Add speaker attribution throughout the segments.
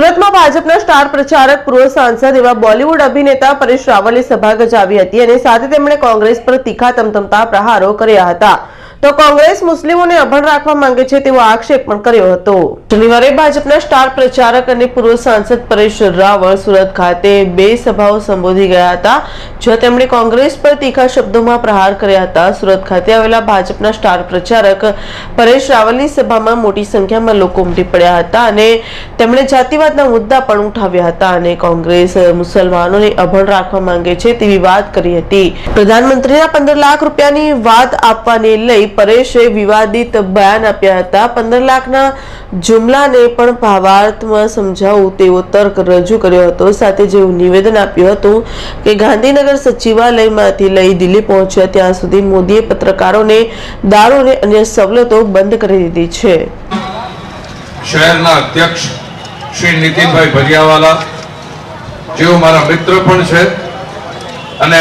Speaker 1: સુરતમાં ભાજપના સ્ટાર પ્રચારક, પૂર્વ સાંસદ એવા બોલિવૂડ અભિનેતા પરેશ રાવલે સભા ગજાવી હતી અને સાથે તેમણે કોંગ્રેસ પર તીખા તમતમતા પ્રહારો કર્યા હતા. તો કોંગ્રેસ મુસ્લિમોને અભણ રાખવા માંગે છે તેવો આક્ષેપ પણ કર્યો હતો. શનિવારે ભાજપના સ્ટાર પ્રચારક અને પૂર્વ સાંસદ પરેશ રાવળ સુરત ખાતે બે સભાઓ સંબોધી ગયા હતા, જ્યાં તેમણે કોંગ્રેસ પર તીખા શબ્દોમાં પ્રહાર કર્યા હતા. સુરત ખાતે આવેલા ભાજપના સ્ટાર પ્રચારક પરેશ રાવલની સભામાં મોટી સંખ્યામાં લોકો ઉમટી પડ્યા હતા અને તેમણે જાતિવાદના મુદ્દા પણ ઉઠાવ્યા હતા અને કોંગ્રેસ મુસલમાનોને અભણ રાખવા માંગે છે તેવી વાત કરી હતી. પ્રધાનમંત્રીના પંદર લાખ રૂપિયાની વાત આપવાને લઈ પરેશે વિવાદિત બયાન આપ્યા હતા. પંદર લાખના જુમલાને પણ ભાવાર્થમાં સમજાવવું તેવો તર્ક રજૂ કર્યો હતો. સાથે જેવું નિવેદન આપ્યું હતું કે ગાંધીનગર સચિવાલયમાંથી લઈ દિલ્હી પહોંચ્યા ત્યાં સુધી મોદીએ પત્રકારોને દારૂ અને અન્ય સવલતો બંધ કરી દીધી છે.
Speaker 2: શહેરના અધ્યક્ષ શ્રી નીતિનભાઈ ભરિયાવાલા જેઓ મારા મિત્ર પણ છે અને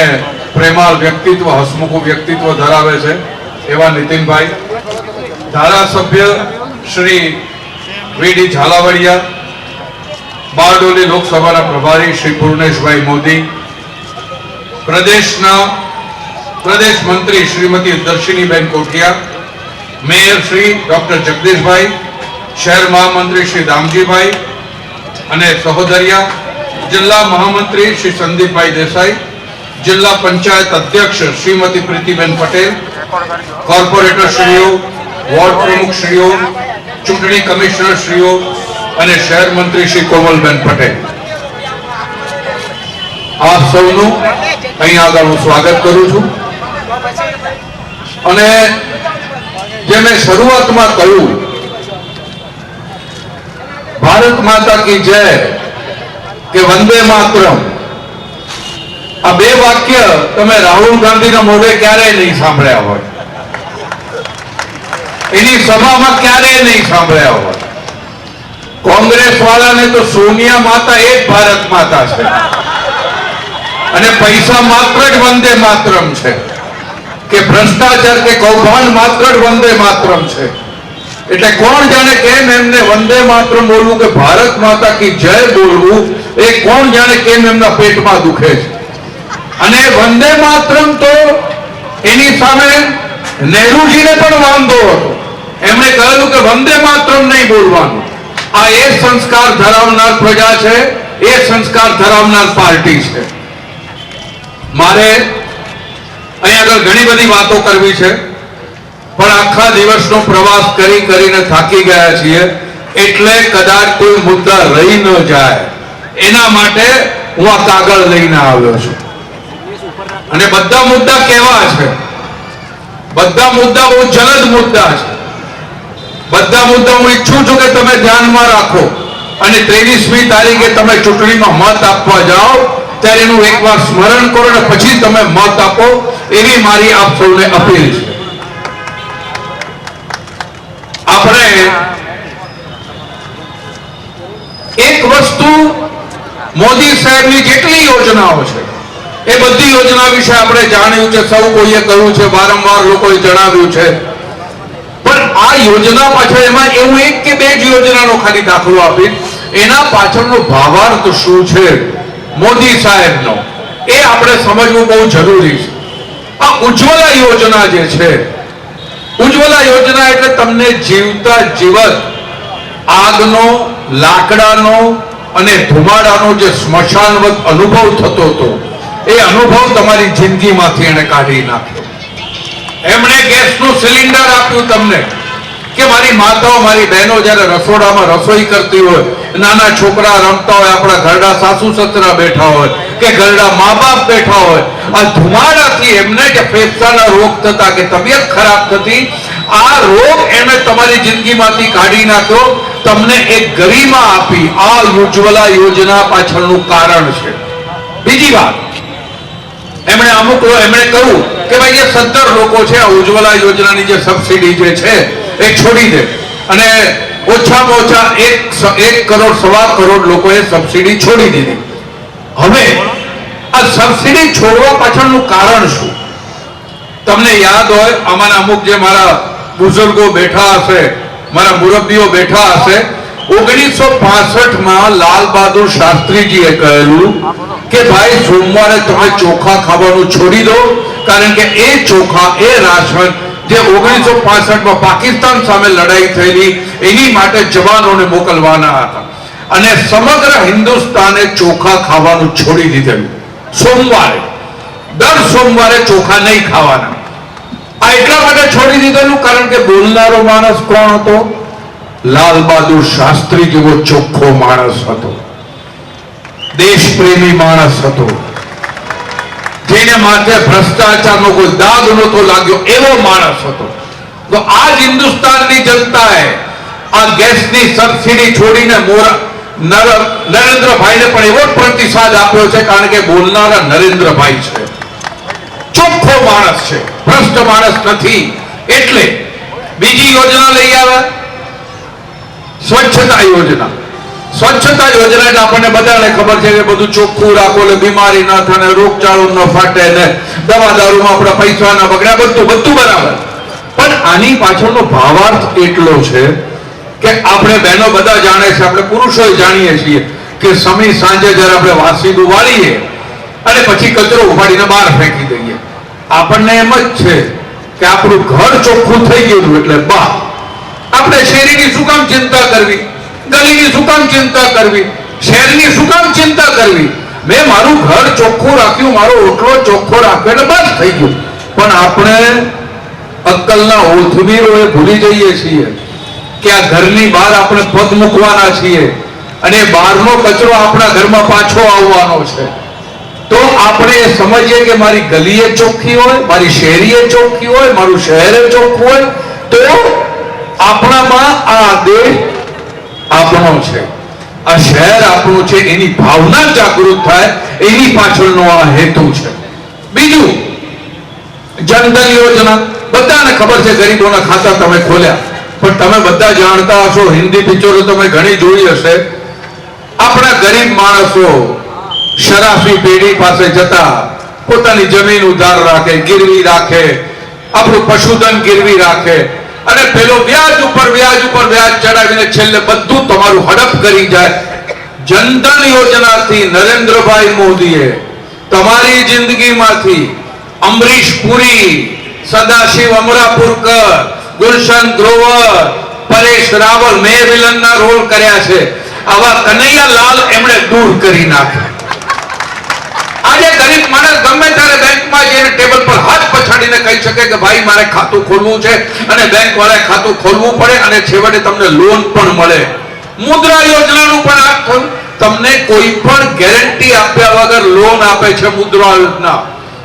Speaker 2: પ્રેમાળ વ્યક્તિત્વ, હસમુખું વ્યક્તિત્વ ધરાવે છે એવા નીતિનભાઈ, ધારાસભ્ય શ્રી વીડી ઝાલાવાડિયા, બારડોલી લોકસભાના પ્રભારી શ્રી પૂર્ણેશભાઈ મોદી, પ્રદેશના પ્રદેશ મંત્રી શ્રીમતી દર્શિનીબેન કોઠિયા, મેયર શ્રી ડોક્ટર જગદીશભાઈ, શહેર મહામંત્રી શ્રી દામજીભાઈ અને સહોદરિયા, જિલ્લા મહામંત્રી શ્રી સંદીપભાઈ દેસાઈ, જિલ્લા પંચાયત અધ્યક્ષ શ્રીમતી પ્રીતિબેન પટેલ કોર્પોરેટર શ્રીઓ વોર્ડ પ્રમુખશ્રીઓ, ચૂંટણી કમિશનરશ્રીઓ અને શહેર મંત્રી શ્રી કોમલબેન પટેલ. આપ સૌનું અહીં આગળ હું સ્વાગત કરું છું. અને જે મેં શરૂઆતમાં કહ્યું, ભારત માતા કી જય કે વંદે માતરમ. આ બે વાક્ય તમે રાહુલ ગાંધીના મોઢે ક્યારેય નહીં સાંભળ્યા હોય. એની સભામાં ક્યારેય નહીં સાંભળ્યા હોય. કોંગ્રેસ વાળાને તો સોનિયા માતા એ જ ભારત માતા છે. અને પૈસા માત્ર જ વંદે માતરમ છે. કે ભ્રષ્ટાચાર કે કૌભાંડ માત્ર જ વંદે માતરમ છે. એટલે કોણ જાણે કેમ એમને વંદે માતરમ બોલવું કે ભારત માતા કી જય બોલવું, એ કોણ જાણે કેમ એમના પેટમાં દુખે છે? અને વંદે માતરમ તો એની સામે નહેરુજીને પણ વાંધો હતો. એમણે કહ્યું કે વંદે માતરમ નહીં બોલવાનું. આ એ સંસ્કાર ધરાવનાર પ્રજા છે, એ સંસ્કાર ધરાવનાર પાર્ટી છે. મારે અહીં આગળ ઘણી બધી વાતો કરવી છે, પણ આખા દિવસનો પ્રવાસ કરી કરીને થાકી ગયા છીએ, એટલે કદાચ કોઈ મુદ્દા રહી ન જાય. એના માટે હું આ કાગળ લઈને આવ્યો છું. અને બધા મુદ્દા કેવા છે? બધા મુદ્દા બહુ જલદ મુદ્દા છે. બધા મુદ્દા હું ઈચ્છું છું કે તમે ધ્યાનમાં રાખો. અને ત્રેવીસમી તારીખે તમે ચૂંટણીમાં મત આપવા જાઓ. ત્યારે એનું એકવાર સ્મરણ કરો અને પછી તમે મત આપો. એવી મારી આપ સૌને અપીલ છે. આપણે એક વસ્તુ મોદી સાહેબની જેટલી યોજનાઓ છે એ બધી યોજના વિશે આપણે જાણ્યું છે, સૌ કોઈએ કહ્યું છે, વારંવાર લોકોએ જણાવ્યું છે. પણ આ યોજના પાછળ એમાં એવું એક કે બે જ યોજનાનો ખાલી દાખલો આપી એના પાછળનો ભાવાર્થ શું છે? મોદી સાહેબનો. એ આપણે સમજવું બહુ જરૂરી છે. આ ઉજ્જવલા યોજના જે છે, ઉજ્જવલા યોજના એટલે તમને જીવતા જીવત, આગનો, લાકડાનો અને ધુમાડાનો જે સ્મશાનવત અનુભવ થતો હતો એ અનુભવ તમારી જિંદગીમાંથી એને કાઢી નાખ્યો. એમણે ગેસનું સિલિન્ડર આપ્યું તમને કે મારી માતાઓ, મારી બહેનો જ્યારે રસોડામાં રસોઈ કરતી હોય, નાના છોકરા રમતા હોય, આપણા ઘરડા સાસુ સસરા બેઠા હોય, કે ઘરડા મા બાપ બેઠા હોય, આ ધુમાડાથી એમને જે ફેફસાના રોગ થતા કે તબિયત ખરાબ થતી, આ રોગ એને તમારી જિંદગીમાંથી કાઢી નાખ્યો. તમને એક ગરિમા આપી આ ઉજ્જવલા યોજના પાછળનું કારણ છે. બીજી વાત એમણે અમુક એમણે કહ્યું કે ભાઈ જે સત્તર લોકો છે ઉજ્જવલા યોજનાની જે સબસિડી જે છે, એ છોડી દે. અને ઓછામાં ઓછા એક કરોડ સવા કરોડ લોકોએ સબસિડી છોડી દીધી. હવે આ સબસિડી છોડવા પાછળનું કારણ શું? તમને યાદ હોય, અમારા અમુક જે મારા બુઝુર્ગો બેઠા હશે, મારા મુરબ્બીઓ બેઠા હશે ઓગણીસો માં લાલ બહાદુર શાસ્ત્રીજીએ કહેલું કે ભાઈ સોમવારે તમે ચોખા ખાવાનું છોડી દો, કારણ કે એ ચોખા, એ રાશન જે ઓગણીસો માં પાકિસ્તાન સામે લડાઈ થયેલી, એની માટે જવાનોને મોકલવાના હતા. અને સમગ્ર હિન્દુસ્તાને ચોખા ખાવાનું છોડી દીધેલું. સોમવારે. દર સોમવારે ચોખા નહીં ખાવાના. આ એટલા માટે છોડી દીધેલું કારણ કે બોલનારો માણસ કોણ હતો? લાલ બહાદુર શાસ્ત્રી જેવો ચોખ્ખો માણસ હતો. દેશપ્રેમી માણસ હતો. જેને માથે ભ્રષ્ટાચારનો કોઈ દાગ નહોતો લાગ્યો એવો માણસ હતો. તો આજ હિન્દુસ્તાનની જનતાએ આ ગેસની સબસિડી છોડીને મોરા નર- નરેન્દ્રભાઈને પણ એવો જ પ્રતિસાદ આપ્યો છે કારણ કે બોલનારા નરેન્દ્રભાઈ છે. ચોખ્ખો માણસ છે. ભ્રષ્ટ માણસ નથી. એટલે બીજી યોજના લઈ આવ્યા સ્વચ્છતા યોજના. સ્વચ્છતા યોજના એટલે આપણને બધાને ખબર છે કે બધું ચોખ્ખું રાખો એટલે બીમારી ન થાય રોગચાળો ન ફાટે ને દવા દારૂમાં આપણા પૈસા ના બગડે બધું બધું બરાબર. પણ આની પાછળનો ભાવાર્થ એટલો છે કે આપણે બહેનો બધા જાણે છે, આપણે પુરુષો જાણીએ છીએ કે સમી સાંજે જ્યારે આપણે વાસી વાળીએ અને પછી કચરો ઉપાડીને બહાર ફેંકી દઈએ. આપણને એમ જ છે કે આપણું ઘર ચોખ્ખું થઈ ગયું એટલે બા આપણે શેરીની શું કામ ચિંતા કરવી, ગલીની શું કામ ચિંતા કરવી શહેરની શું કામ ચિંતા કરવી. મેં મારું ઘર ચોખ્ખું રાખ્યું, મારો ઓટલો ચોખ્ખો રાખ્યો બસ થઈ ગયું. પણ આપણે અક્કલના ઓથમીરોએ ભૂલી જઈએ છીએ કે આ ઘરની બહાર આપણે પગ મૂકવાના છીએ અને બહારનો કચરો આપણા ઘરમાં પાછો આવવાનો છે. તો આપણે સમજીએ કે મારી ગલીએ ચોખ્ખી હોય, મારી શેરીએ ચોખ્ખી હોય, મારું શહેરે ચોખ્ખું હોય, તો આપણામાં આ દેશ આપણો છે. આ શહેર આપણું છે, એની ભાવના જાગૃત થાય, એની પાછળનો આ હેતુ છે. બીજું, જનધન યોજના. બધાને ખબર છે, ગરીબોના ખાતા તમે ખોલ્યા. પણ તમે બધા જાણતા હશો, હિન્દી પિક્ચરો તમે ઘણી જોઈ હશે. આપણા ગરીબ માણસો શરાફી પેઢી પાસે જતા પોતાની જમીન ઉધાર રાખે, ગીરવી રાખે, આપણું પશુધન ગીરવી રાખે અને પેલો વ્યાજ ઉપર વ્યાજ ઉપર, વ્યાજ ચડાવીને છેલ્લે બધું તમારું હડપ કરી જાય. જનધન યોજનાથી નરેન્દ્રભાઈ મોદીએ તમારી જિંદગીમાંથી અમરીશ પુરી, સદાશિવ અમરાપુરકર, ગુલશન ગ્રોવર પરેશ રાવલ મેં વિલનના રોલ કર્યા છે. આવા કનૈયા લાલ એમણે દૂર કરી નાખ્યા. આજે ગરીબ માણસ ગમે શકે કે ભાઈ, મારે ખાતું ખોલવું છે અને બેંક વાળાએ ખાતું ખોલવું પડે અને છેવટે તમને લોન પણ મળે. મુદ્રા યોજનાનું પણ તમને કોઈ પણ ગેરંટી આપ્યા વગર લોન આપે છે મુદ્રા યોજના.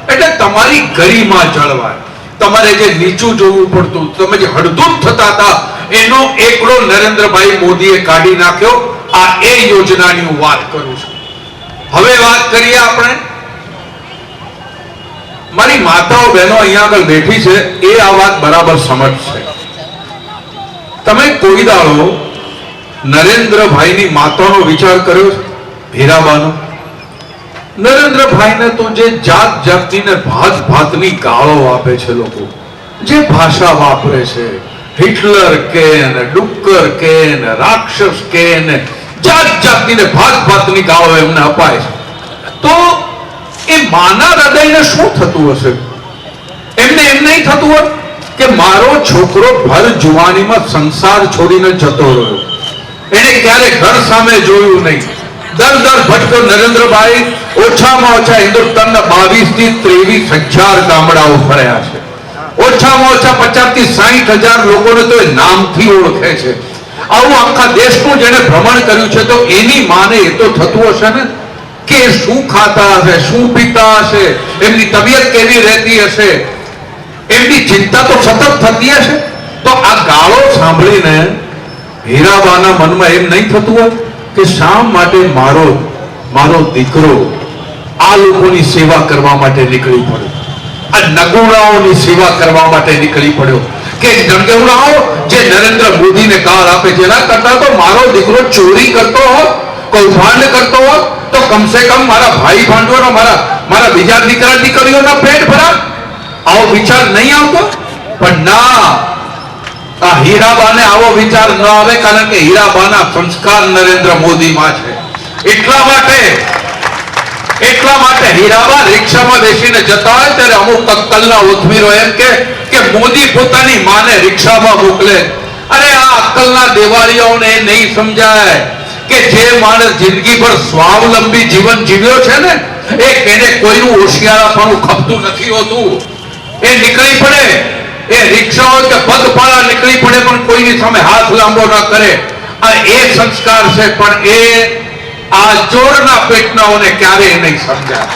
Speaker 2: એટલે તમારી ગરિમા જળવાય. તમારે જે નીચું જોવું પડતું, તમે જે હડધૂપ થતા હતા, એનો એકડો નરેન્દ્રભાઈ મોદીએ કાઢી નાખ્યો. આ એ યોજનાની વાત કરું છું. હવે વાત કરીએ આપણે મારી માતાઓ બહેનો અહીંયા આગળ બેઠી છે, એ આ વાત બરાબર સમજશે. તમે કોઈ દાડો નરેન્દ્રભાઈની માતાનો વિચાર કર્યો છે? હીરાબાનો નરેન્દ્રભાઈને તો જે જાત જાતિને ભાત ભાતની ગાળો આપે છે લોકો, જે ભાષા વાપરે છે, હિટલર કે ને ડુક્કર કે ને રાક્ષસ કે ને જાત જાતિને ભાત ભાતની ગાળો એમને અપાય છે. તો એ માના હૃદયને શું થતું હશે? એમને એમ નહીં થતું હોય કે મારો છોકરો ભર જુવાનીમાં સંસાર છોડીને જતો રહ્યો. એને ક્યારે ઘર સામે જોયું નહીં. દર દર ભટકો નરેન્દ્રભાઈ ઓછામાં ઓછા હિન્દુસ્તાનના બાવીસથી ત્રેવીસ હજાર ગામડાઓ ફર્યા છે. ઓછામાં ઓછા પચાસથી સાહીઠ હજાર લોકોને તો એ નામથી ઓળખે છે. આવું આખા દેશનું જેને ભ્રમણ કર્યું છે તો એની માને એ તો થતું હશે ને? કે શું ખાતા હશે, શું પીતા હશે, એમની તબિયત કેવી રહેતી હશે? એમની ચિંતા તો સતત થતી હશે? તો આ ગાળો સાંભળીને હીરાબાના મનમાં એમ નહીં થતું હોય કે શા માટે મારો મારો દીકરો આ લોકોની સેવા કરવા માટે નીકળી પડ્યો? આ નગુણાઓની સેવા કરવા માટે નીકળી પડ્યો? કે નગુણાઓ જે નરેન્દ્ર મોદીને કાર આપે છે એના કરતા તો મારો દીકરો ચોરી કરતો હોત કૌભાંડ કરતો હોત તો કમસે કમ મારા ભાઈ ભાંડવોના, મારા મારા બીજા દીકરા દીકરીઓના પેટ ભરા. આવો વિચાર નહીં આવતો? પણ ના, આ હીરાબાને આવો વિચાર ન આવે કારણ કે હીરાબાના સંસ્કાર નરેન્દ્ર મોદીમાં છે. એટલા માટે એટલા માટે હીરાબા રિક્ષામાં બેસીને જતા હોય ત્યારે અમુક અક્કલના ઉથમીરો એમ કે કે મોદી પોતાની માને રિક્ષામાં મોકલે. અરે આ અક્કલના દેવાળીઓને નહીં સમજાય. કે જે માણસ જિંદગીભર સ્વાવલંબી જીવન જીવ્યો છે ને, એ એને કોઈનું હોશિયારાપણું ખપતું નથી હોતું. એ નીકળી પડે. એ રિક્ષાઓ કે પગપાળા નીકળી પડે પણ કોઈની સામે હાથ લાંબો ન કરે. આ એ સંસ્કાર છે, પણ એ આ ચોરના પેટનાઓને ક્યારેય નહીં સમજાય.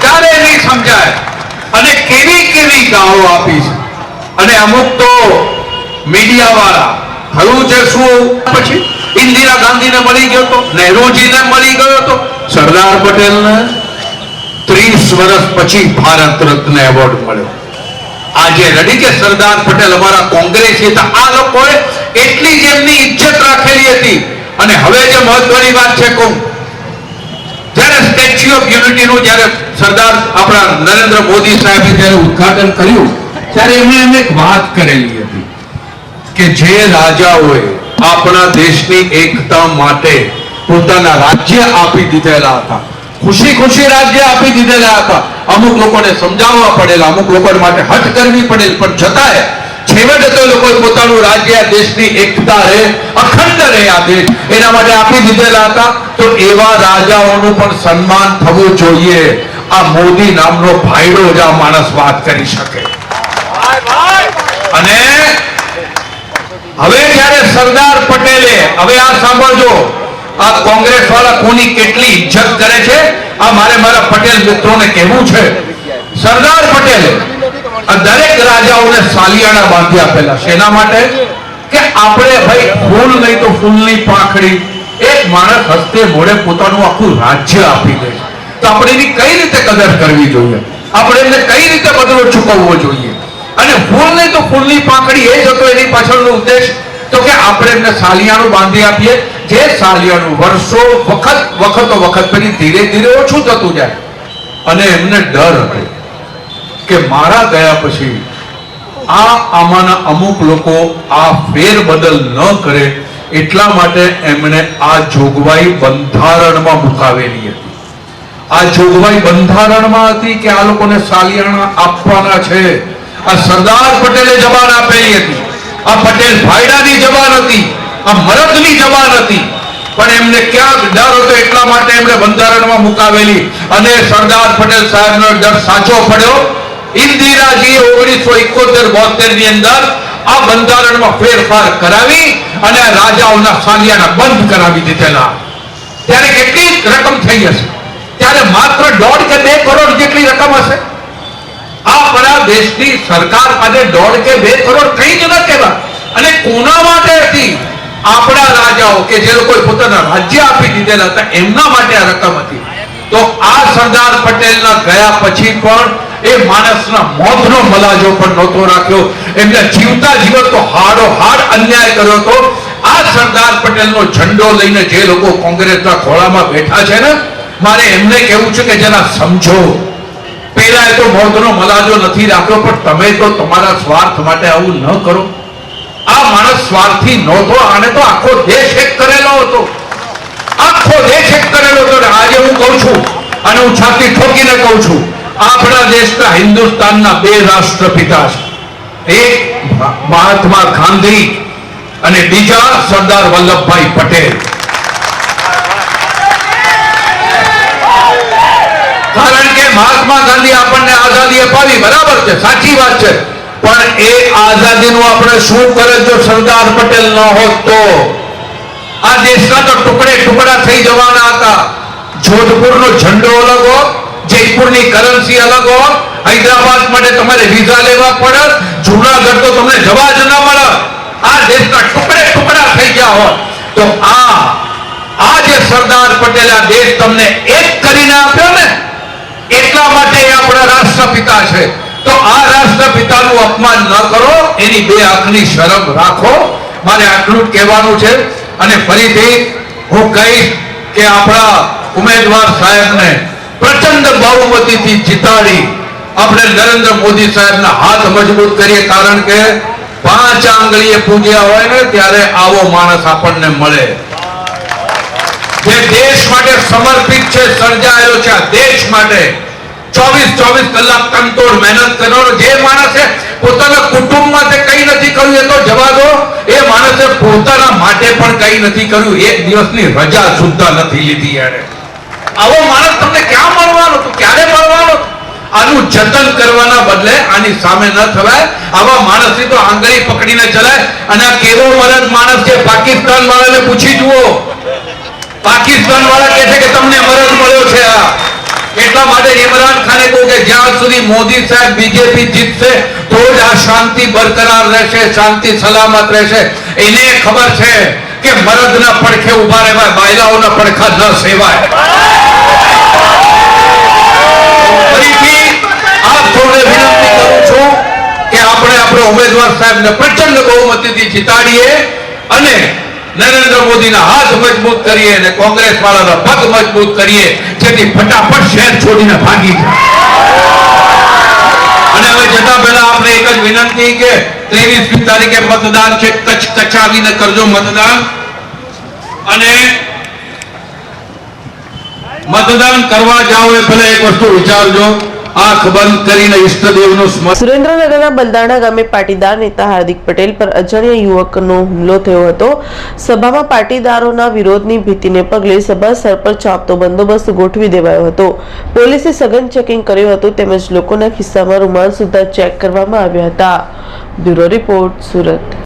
Speaker 2: ક્યારેય નહીં સમજાય. અને કેવી કેવી ગાળો આપી છે અને અમુક તો મીડિયા વાળા થયું છે શું? પછી? ઇન્દિરા ગાંધીને મળી ગયો તો? નહેરુજીને મળી ગયો તો? સરદાર પટેલને ત્રીસ વર્ષ પછી ભારત રત્ન એવોર્ડ મળ્યો. આજે રડી કે સરદાર પટેલ અમારા કોંગ્રેસી હતા. આ લોકોએ એટલી જ એમની ઇજ્જત રાખેલી હતી. અને હવે જે મહત્વની વાત છે કહું જ્યારે સ્ટેચ્યુ ઓફ યુનિટી નું જ્યારે સરદાર આપણા નરેન્દ્ર મોદી સાહેબે જ્યારે ઉદ્ઘાટન કર્યું ત્યારે એમણે એમ એક વાત કરેલી હતી. કે જે રાજાઓએ આપણા દેશની એકતા માટે પોતાના રાજ્ય આપી દીધેલા હતા. ખુશી ખુશી રાજ્ય આપી દીધેલા હતા. અમુક લોકોને સમજાવવા પડેલા અમુક લોકો માટે હટ કરવી પડેલ પણ છતાંય છેવટે તો લોકોએ પોતાનું રાજ્ય દેશની એકતા રહે અખંડ રહે આ દેશ. એના માટે આપી દીધેલા હતા. તો એવા રાજાઓનું પણ સન્માન થવું જોઈએ. આ મોદી નામનો ભાઈડો જ આ માણસ વાત કરી શકે. અને હવે જ્યારે સરદાર પટેલે, હવે આ સાંભળજો, આ કોંગ્રેસ વાળા કોની કેટલી ઇજ્જત કરે છે? આ મારે મારા પટેલ મિત્રોને કહેવું છે. સરદાર પટેલે આ દરેક રાજાઓને સાલિયાણા બાંધી આપેલા શેના માટે કે આપણે ભાઈ ફૂલ નહીં તો ફૂલની પાંખડી. એક માણસ હસ્તે મોડે પોતાનું આખું રાજ્ય આપી દે તો આપણે એની કઈ રીતે કદર કરવી જોઈએ? આપણે એને કઈ રીતે બદલો ચૂકવવો જોઈએ? અને ફૂલ નહીં તો ફૂલની પાંખડી એ જ હતો એની પાછળનો ઉદ્દેશ. તો કે આપણે એમને સાલિયાણું બાંધી આપીએ. જે સાલિયાણું વર્ષો, વખત, વખતો વખત પછી ધીરે ધીરે ઓછું થતું જાય. અને એમને ડર હતો કે મારા ગયા પછી આ આમાંના અમુક લોકો આ ફેરબદલ ન કરે એટલા માટે એમણે આ જોગવાઈ બંધારણમાં મુકાવેલી હતી. આ જોગવાઈ બંધારણમાં હતી કે આ લોકોને સાલિયાણા આપવાના છે? આ સરદાર પટેલે જબાન આપેલી હતી. આ પટેલ ભાઈડાની જબાન હતી. આ મરદની જબાન હતી. પણ એમને ક્યાંક ડર હતો એટલા માટે એમણે બંધારણમાં મુકાવેલી. અને સરદાર પટેલ સાહેબનો ડર સાચો પડ્યો. ઇન્દિરાજીએ ઓગણીસો એકોતેર બોતેરની અંદર આ બંધારણમાં ફેરફાર કરાવી અને રાજાઓના સાલિયાના બંધ કરાવી દીધેલા. ત્યારે કેટલી રકમ થઈ હશે? ત્યારે માત્ર દોઢ કે બે કરોડ જેટલી રકમ હશે? આપણા દેશની સરકાર આજે દોઢ કે બે કરોડ કઈ જ ન કહેવાય. અને કોના માટે હતી? આપણા રાજાઓ કે જે લોકોએ પોતાના રાજ્ય આપી દીધેલા હતા, એમના માટે આ રકમ હતી. તો આ સરદાર પટેલના ગયા પછી પણ એ માણસના મોતનો મલાજો પણ નહોતો રાખ્યો. એમને જીવતા જીવન તો હાડો હાડ અન્યાય કર્યો હતો. આ સરદાર પટેલનો ઝંડો લઈને જે લોકો કોંગ્રેસના ખોળામાં બેઠા છે ને, મારે એમને કહેવું છે કે જરા સમજો. પેલા એ તો મોતનો મલાજો નથી રાખ્યો, પણ તમે તો તમારા સ્વાર્થ માટે આવું ન કરો. આ માણસ સ્વાર્થી નહોતો, આને તો આખો દેશ એક કરેલો હતો. આખો દેશ એક કરેલો હતો. આજે હું કહું છું, અને હું છાતી ઠોકીને કહું છું, આપણા દેશના હિન્દુસ્તાનના બે રાષ્ટ્રપિતા છે. એક મહાત્મા ગાંધી અને બીજા સરદાર વલ્લભભાઈ પટેલ. કારણ કે મહાત્મા ગાંધી આપણને આઝાદી અપાવી, બરાબર છે, સાચી વાત છે. પણ એ આઝાદીનું આપણે શું કરે જો સરદાર પટેલ ન હોત તો? આ દેશના તો ટુકડે ટુકડા થઈ જવાના હતા. જોધપુરનો ઝંડો અલગ હોત જયપુરની કરન્સી અલગ હોત, હૈદરાબાદ માટે તમારે વિઝા લેવા પડે જુનાગઢ તો તમને જવા જ ના મળે આ દેશના ટુકડે ટુકડા થઈ ગયા હોત. તો આ આ જે સરદાર પટેલ, આ દેશ તમને એક કરીને આપ્યો ને એટલા માટે આપણા રાષ્ટ્રપિતા છે. તો આ રાષ્ટ્રપિતાનું અપમાન ન કરો, એની બે આંખની શરમ રાખો. મારે આટલું જ કહેવાનું છે અને ફરીથી હું કહીશ કે આપણા ઉમેદવાર સાહેબને પ્રચંડ બહુમતીથી જીતાડી આપણે નરેન્દ્ર મોદી સાહેબના હાથ મજબૂત કરીએ. કારણ કે પાંચ આંગળીએ પૂજ્યા હોય ને ત્યારે આવો માણસ આપણને મળે. જે દેશ માટે સમર્પિત છે, સર્જાયેલો છે. દેશ માટે ચોવીસ ચોવીસ કલાક તનતોડ મહેનત કરવાનો જે માણસે પોતાના કુટુંબમાં તે નથી કર્યું, એ તો જવા દો. એ માણસે પોતાના માટે પણ કંઈ નથી કર્યું. એક દિવસની રજા સુદ્ધા નથી લીધી આવો માણસ તમને ક્યાં મળવાનો? તો ક્યારે મળવાનો? આનું જતન કરવાના બદલે આની સામે ન થવાય. આવા માણસની તો આંગળી પકડીને ચલાય. અને આ કેવો મરદ માણસ છે? પાકિસ્તાન વાળાને પૂછી જુઓ. પાકિસ્તાન વાળા કહે છે કે તમને મરદ મળ્યો છે આ. એટલા માટે ઇમરાન ખાને કહ્યું કે જ્યાં સુધી મોદી સાહેબ બીજેપી જીતશે, તો જ આ શાંતિ બરકરાર રહેશે, શાંતિ સલામત રહેશે. એને ખબર છે કે મરદના પડખે ઊભા રહેવાય, બાયલાઓના પડખા ન સેવાય. ફરીથી આપ સૌને વિનંતી કરું છું કે આપણે આપણો ઉમેદવાર સાહેબને પ્રચંડ બહુમતીથી જીતાડીએ અને નરેન્દ્ર મોદીના હાથ મજબૂત કરીએ અને કોંગ્રેસ વાળાના પગ મજબૂત કરીએ, જેથી ફટાફટ શહેર છોડીને ભાગી જાય. અને હવે જતા પહેલા આપણે એક જ વિનંતી કે ત્રેવીસમી તારીખે મતદાન છે, કચ્છ કચાવીને કરજો મતદાન. અને મતદાન કરવા જાઓ એ પહેલા એક વસ્તુ વિચારજો.
Speaker 1: હતો. સભામાં પાટીદારોના વિરોધની ભીતિને પગલે સભા સ્થળ પર ચાંપતો બંદોબસ્ત ગોઠવી દેવાયો હતો. પોલીસે સઘન ચેકિંગ કર્યું હતું તેમજ લોકોના ખિસ્સામાં રૂમાલ સુદ્ધા ચેક કરવામાં આવ્યા હતા. Bureau report Surat.